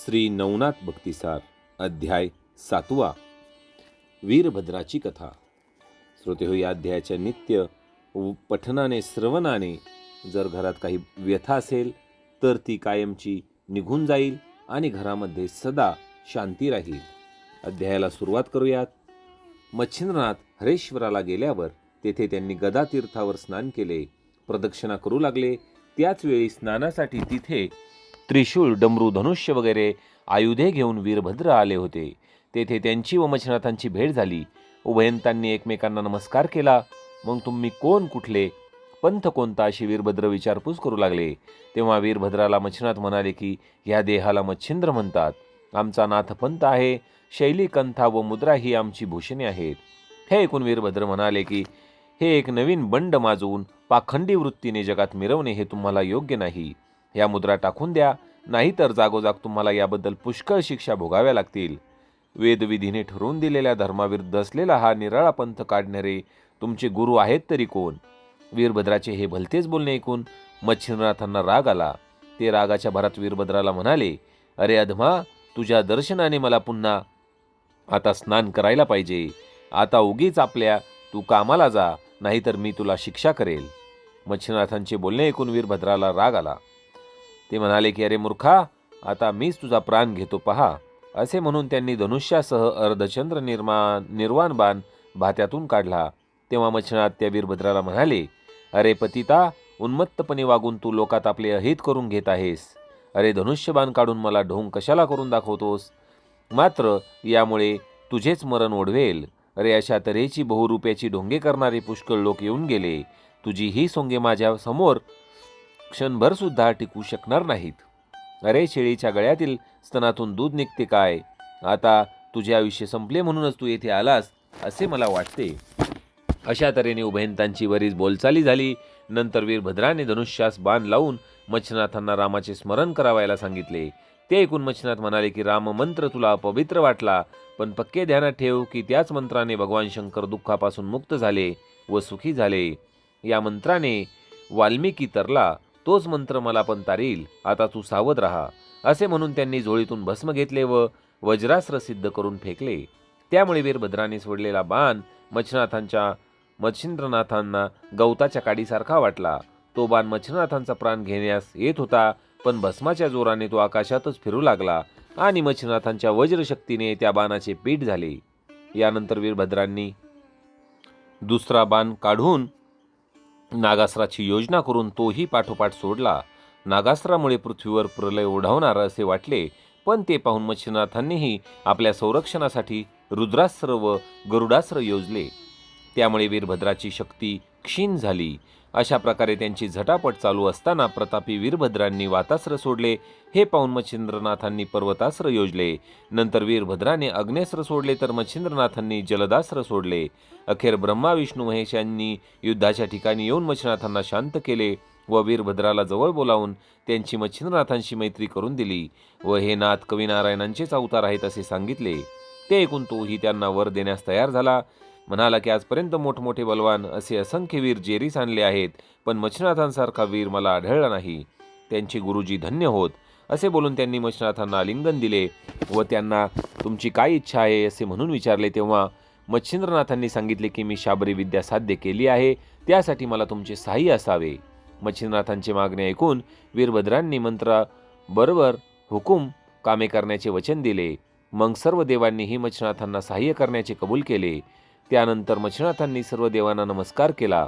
श्री नवनाथ भक्तिसार अध्याय सातवा. वीरभद्राची कथा. श्रोते हो या अध्यायाच्या नित्य पठनाने श्रवणाने जर घरात काही व्यथा असेल तर ती कायमची निघून जाईल आणि घरामध्ये सदा शांती राहील. अध्यायाला सुरुवात करूयात. मच्छिंद्रनाथ हरेश्वराला गेल्यावर तेथे त्यांनी गदा तीर्थावर स्नान केले प्रदक्षिणा करू लागले. त्याच वेळी स्नानासाठी तिथे त्रिशूळ डमरू धनुष्य वगैरे आयुधे घेऊन वीरभद्र आले होते. तेथे त्यांची व मच्छिनाथांची भेट झाली. उभयंतांनी एकमेकांना नमस्कार केला. मग तुम्ही कोण कुठले? पंथ कोणता? अशी वीरभद्र विचारपूस करू लागले. तेव्हा वीरभद्राला मच्छिनाथ म्हणाले की ह्या देहाला मच्छिंद्र म्हणतात. आमचा नाथ पंथ आहे. शैली कंथा व मुद्रा ही आमची भूषणे आहेत. हे ऐकून वीरभद्र म्हणाले की हे एक नवीन बंड माजवून पाखंडी वृत्तीने जगात मिरवणे हे तुम्हाला योग्य नाही. या मुद्रा टाकून द्या. नाहीतर जागोजाग तुम्हाला याबद्दल पुष्कळ शिक्षा भोगाव्या लागतील. वेदविधीने ठरवून दिलेल्या धर्माविरुद्ध असलेला हा निराळा पंथ काढणारे तुमचे गुरु आहेत तरी कोण? वीरभद्राचे हे भलतेच बोलणे ऐकून मच्छिंद्रनाथांना राग आला. ते रागाच्या भरात वीरभद्राला म्हणाले अरे अधमा तुझ्या दर्शनाने मला पुन्हा आता स्नान करायला पाहिजे. आता उगीच आपल्या तू कामाला जा नाहीतर मी तुला शिक्षा करेल. मच्छिनाथांचे बोलणे ऐकून वीरभद्राला राग आला. ते म्हणाले की अरे मूर्खा आता मीच तुझा प्राण घेतो पहा. असे म्हणून त्यांनी धनुष्यासह अर्धचंद्र निर्माण निर्वाण बाण भात्यातून काढला. तेव्हा मच्छिनाथ त्या वीरभद्राला म्हणाले अरे पतिता उन्मत्तपणे वागून तू लोकात आपले अहित करून घेत आहेस. अरे धनुष्यबाण काढून मला ढोंग कशाला करून दाखवतोस? मात्र यामुळे तुझेच मरण ओढवेल. अरे अशा तऱ्हेची बहुरूप्याची ढोंगे करणारे पुष्कळ लोक येऊन गेले. तुझी ही सोंगे माझ्यासमोर क्षणभर सुद्धा टिकू शकणार नाहीत. अरे शेळीच्या गळ्यातील स्तनातून दूध निघते काय? आता तुझे आयुष्य संपले म्हणूनच तू येथे आलास असे मला वाटते. अशा तऱ्हेने उभयंतांची बरीच बोलचाली झाली. नंतर वीरभद्राने धनुष्यास बाण लावून मच्छनाथांना रामाचे स्मरण करावायला सांगितले. ते ऐकून मच्छनाथ म्हणाले की राम मंत्र तुला पवित्र वाटला पण पक्के ध्यानात ठेव की त्याच मंत्राने भगवान शंकर दुःखापासून मुक्त झाले व सुखी झाले. या मंत्राने वाल्मिकी तरला तोच मंत्र मला पण तारील आता तू सावध राहा असे म्हणून त्यांनी जोळीतून भस्म घेतले व वज्रास्त्र सिद्ध करून फेकले. त्यामुळे वीरभद्राने सोडलेला बाण मच्छनाथांच्या मच्छिंद्रनाथांना गवताच्या काडीसारखा वाटला. तो बाण मच्छनाथांचा प्राण घेण्यास येत होता पण भस्माच्या जोराने तो आकाशातच फिरू लागला आणि मच्छनाथांच्या वज्रशक्तीने त्या बाणाचे पीठ झाले. यानंतर वीरभद्रांनी दुसरा बाण काढून नागास्त्राची योजना करून तोही पाठोपाठ सोडला. नागास्त्रामुळे पृथ्वीवर प्रलय ओढवणार असे वाटले पण ते पाहून मच्छिनाथांनीही आपल्या संरक्षणासाठी रुद्रास्त्र व गरुडास्त्र योजले. त्यामुळे वीरभद्राची शक्ती क्षीण झाली. अशा प्रकारे त्यांची झटापट चालू असताना प्रतापी वीरभद्रांनी वातास्त्र सोडले हे पाहून मच्छिंद्रनाथांनी पर्वतास्त्र योजले. नंतर वीरभद्राने अग्नेस्त्र सोडले तर मच्छिंद्रनाथांनी जलदास्त्र सोडले. अखेर ब्रह्मा विष्णू महेश यांनी युद्धाच्या ठिकाणी येऊन मच्छिनाथांना शांत केले व वीरभद्राला जवळ बोलावून त्यांची मच्छिंद्रनाथांशी मैत्री करून दिली व हे नाथ कविनारायणांचेच अवतार आहेत असे सांगितले. ते ऐकून तोही त्यांना वर देण्यास तयार झाला. म्हणाला की आजपर्यंत मोठमोठे बलवान असे असंख्य वीर जेरीस आणले आहेत पण मच्छनाथांसारखा वीर मला आढळला नाही. त्यांचे गुरुजी धन्य होत. असे बोलून त्यांनी मच्छनाथांना आलिंगन दिले व त्यांना तुमची काय इच्छा आहे? असे म्हणून विचारले. तेव्हा मच्छिंद्रनाथांनी सांगितले की मी शाबरी विद्या साध्य केली आहे त्यासाठी मला तुमचे सहाय्य असावे. मच्छिंद्रनाथांची मागणी ऐकून वीरभद्रांनी मंत्राबरोबर हुकूम कामे करण्याचे वचन दिले. मग सर्व देवांनीही मच्छनाथांना सहाय्य करण्याचे कबूल केले. त्यानंतर मच्छिनाथांनी सर्व देवांना नमस्कार केला.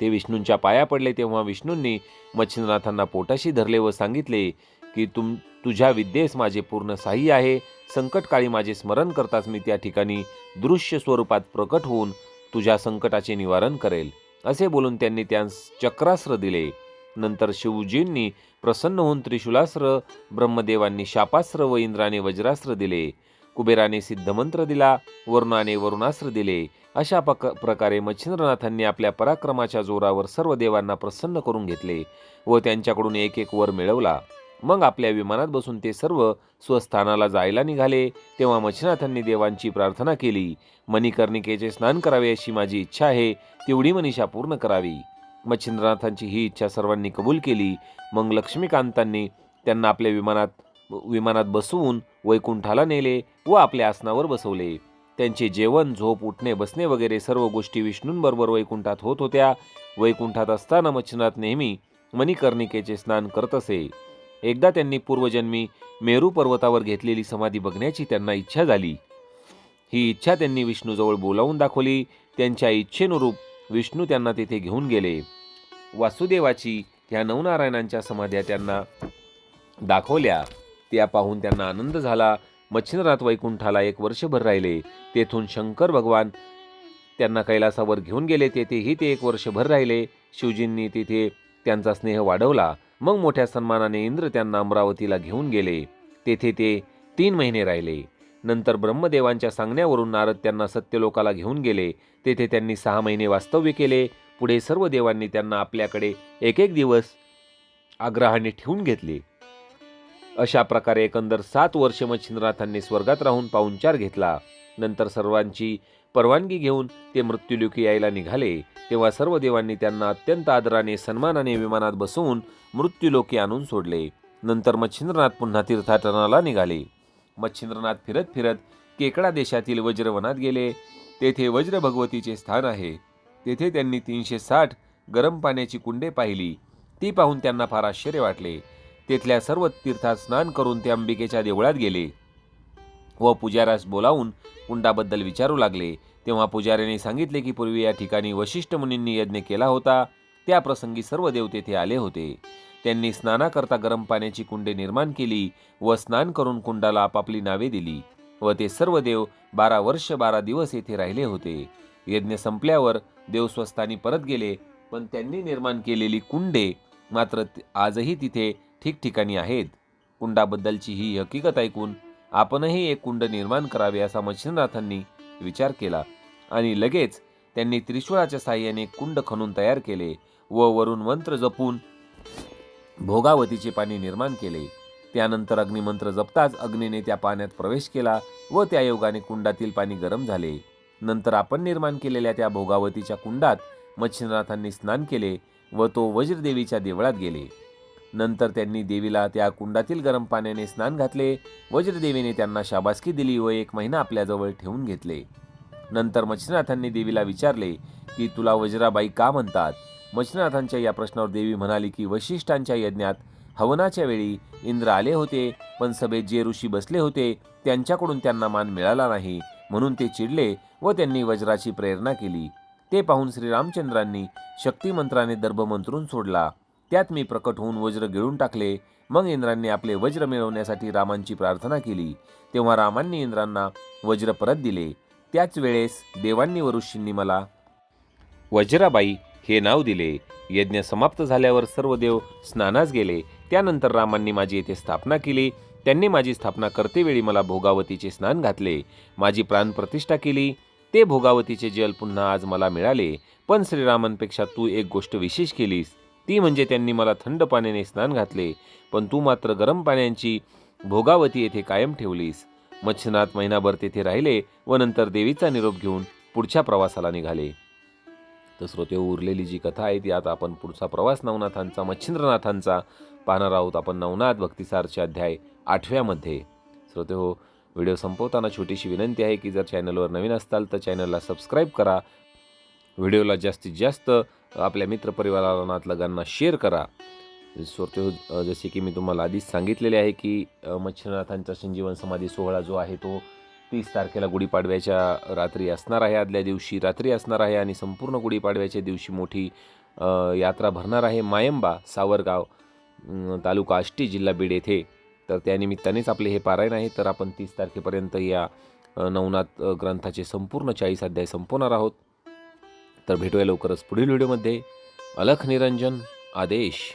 ते विष्णूंच्या पाया पडले तेव्हा विष्णूंनी मच्छिंद्रनाथांना पोटाशी धरले व सांगितले की तुम तुझ्या विद्येस माझे पूर्ण साह्य आहे. संकटकाळी माझे स्मरण करताच मी त्या ठिकाणी दृश्य स्वरूपात प्रकट होऊन तुझ्या संकटाचे निवारण करेल. असे बोलून त्यांनी त्यांस चक्रास्त्र दिले. नंतर शिवजींनी प्रसन्न होऊन त्रिशूलास्त्र ब्रह्मदेवांनी शापास्त्र व इंद्राने वज्रास्त्र दिले. कुबेराने सिद्धमंत्र दिला वरुणाने वरुणास्त्र दिले. अशा पक प्रकारे मच्छिंद्रनाथांनी आपल्या पराक्रमाच्या जोरावर सर्व देवांना प्रसन्न करून घेतले व त्यांच्याकडून एक एक वर मिळवला. मग आपल्या विमानात बसून ते सर्व स्वस्थानाला जायला निघाले. तेव्हा मच्छिनाथांनी देवांची प्रार्थना केली मणिकर्णिकेचे स्नान करावे अशी माझी इच्छा आहे तेवढी मनीषा पूर्ण करावी. मच्छिंद्रनाथांची ही इच्छा सर्वांनी कबूल केली. मग लक्ष्मीकांतांनी त्यांना आपल्या विमानात विमानात बसवून वैकुंठाला नेले व आपल्या आसनावर बसवले. त्यांचे जेवण झोप उठणे बसणे वगैरे सर्व गोष्टी विष्णूंबरोबर वैकुंठात होत होत्या. वैकुंठात असताना मच्छिनाथ नेहमी मणिकर्णिकेचे स्नान करत असे. एकदा त्यांनी पूर्वजन्मी मेरू पर्वतावर घेतलेली समाधी बघण्याची त्यांना इच्छा झाली. ही इच्छा त्यांनी विष्णूजवळ बोलावून दाखवली. त्यांच्या इच्छेनुरूप विष्णू त्यांना तिथे घेऊन गेले. वासुदेवाची ह्या नवनारायणांच्या समाध्या त्यांना दाखवल्या. त्या पाहून त्यांना आनंद झाला. मच्छिंद्रनाथ वैकुंठाला एक वर्षभर राहिले. तेथून शंकर भगवान त्यांना कैलासावर घेऊन गेले. तेथेही ते एक वर्षभर राहिले. शिवजींनी तिथे त्यांचा स्नेह वाढवला. मग मोठ्या सन्मानाने इंद्र त्यांना अमरावतीला घेऊन गेले. तेथे ते तीन महिने राहिले. नंतर ब्रह्मदेवांच्या सांगण्यावरून नारद त्यांना सत्यलोकाला घेऊन गेले. तेथे त्यांनी सहा महिने वास्तव्य केले. पुढे सर्व देवांनी त्यांना आपल्याकडे एक एक दिवस आग्रहाने ठेवून घेतले. अशा प्रकारे एकंदर सात वर्ष मच्छिंद्रनाथांनी स्वर्गात राहून पाहुणचार घेतला. नंतर सर्वांची परवानगी घेऊन ते मृत्युलोकी यायला निघाले. तेव्हा सर्व देवांनी त्यांना अत्यंत आदराने सन्मानाने विमानात बसवून मृत्युलोकी आणून सोडले. नंतर मच्छिंद्रनाथ पुन्हा तीर्थाटनाला निघाले. मच्छिंद्रनाथ फिरत फिरत केकडा देशातील वज्रवनात गेले. तेथे वज्र भगवतीचे स्थान आहे. तेथे त्यांनी तीनशे साठ गरम पाण्याची कुंडे पाहिली. ती पाहून त्यांना फार आश्चर्य वाटले. तेथल्या सर्व तीर्थात स्नान करून ते अंबिकेच्या देवळात गेले. व पुजाऱ्यास बोलावून कुंडाबद्दल विचारू लागले. तेव्हा पुजाऱ्याने सांगितले की पूर्वी या ठिकाणी वशिष्ठ मुनींनी यज्ञ केला होता. त्या प्रसंगी सर्व देव तेथे आले होते. त्यांनी स्नानाकरता गरम पाण्याची कुंडे निर्माण केली व स्नान करून कुंडाला आपापली नावे दिली व ते सर्व देव बारा वर्ष बारा दिवस येथे राहिले होते. यज्ञ संपल्यावर देव स्वस्थानी परत गेले पण त्यांनी निर्माण केलेली कुंडे मात्र आजही तिथे ठिकठिकाणी आहेत. कुंडाबद्दलची ही हकीकत ऐकून आपणही एक कुंड निर्माण करावे असा मच्छिंद्रनाथांनी विचार केला आणि लगेच त्यांनी त्रिशूळाच्या साह्याने कुंड खणून तयार केले व वरून मंत्र जपून भोगावतीचे पाणी निर्माण केले. त्यानंतर अग्निमंत्र जपताच अग्नीने त्या पाण्यात प्रवेश केला व त्या योगाने कुंडातील पाणी गरम झाले. नंतर आपण निर्माण केलेल्या त्या भोगावतीच्या कुंडात मच्छिंद्रनाथांनी स्नान केले व तो वज्रदेवीच्या देवळात गेले. नंतर त्यांनी देवीला त्या कुंडातील गरम पाण्याने स्नान घातले. वज्रदेवीने त्यांना शाबासकी दिली व एक महिना आपल्याजवळ ठेवून घेतले. नंतर मच्छिनाथांनी देवीला विचारले की तुला वज्राबाई का म्हणतात? मच्छिनाथांच्या या प्रश्नावर देवी म्हणाली की वशिष्ठांच्या यज्ञात हवनाच्या वेळी इंद्र आले होते पण सभेत जे ऋषी बसले होते त्यांच्याकडून त्यांना मान मिळाला नाही. म्हणून ते चिडले व त्यांनी वज्राची प्रेरणा केली. ते पाहून श्रीरामचंद्रांनी शक्तिमंत्राने दर्भ मंत्रून सोडला. त्यात मी प्रकट होऊन वज्र गिळून टाकले. मग इंद्रांनी आपले वज्र मिळवण्यासाठी रामांची प्रार्थना केली. तेव्हा रामांनी इंद्रांना वज्र परत दिले. त्याच वेळेस देवांनी व ऋषींनी मला वज्राबाई हे नाव दिले. यज्ञ समाप्त झाल्यावर सर्व देव स्नानास गेले. त्यानंतर रामांनी माझी येथे स्थापना केली. त्यांनी माझी स्थापना करतेवेळी मला भोगावतीचे स्नान घातले. माझी प्राणप्रतिष्ठा केली. ते भोगावतीचे जल पुन्हा आज मला मिळाले. पण श्रीरामांपेक्षा तू एक गोष्ट विशेष केलीस. ती म्हणजे त्यांनी मला थंड पाण्याने स्नान घातले पण तू मात्र गरम पाण्याची भोगावती येथे कायम ठेवलीस. मच्छनाथ महिनाभर तेथे राहिले व नंतर देवीचा निरोप घेऊन पुढच्या प्रवासाला निघाले. तर श्रोते उरलेली जी कथा आहे ती आता आपण पुढचा प्रवास नवनाथांचा मच्छिंद्रनाथांचा पाहणार आहोत आपण नवनाथ भक्तिसारचे अध्याय आठव्यामध्ये श्रोते हो व्हिडिओ संपवताना छोटीशी विनंती आहे की जर चॅनलवर नवीन असताल तर चॅनलला सबस्क्राईब करा. व्हिडिओला जास्तीत जास्त आपल्या मित्रपरिवारांना नातलगांना शेअर करा. श्रोते हो जसे की मी तुम्हाला आधीच सांगितलेले आहे की अ, मच्छिंद्रनाथांचा संजीवन समाधी सोहळा जो आहे तो तीस तारखेला गुढीपाडव्याच्या रात्री असणार आहे. आदल्या दिवशी रात्री असणार आहे आणि संपूर्ण गुढीपाडव्याच्या दिवशी मोठी यात्रा भरणार आहे मायंबा सावरगाव तालुका आष्टी जिल्हा बीड येथे. तर त्यानिमित्तानेच आपले हे पारायण आहे. तर आपण तीस तारखेपर्यंत या नवनाथ ग्रंथाचे संपूर्ण चाळीस अध्याय संपवणार आहोत. तर भेटूया लवकरच पुढील व्हिडिओमध्ये. अलख निरंजन आदेश.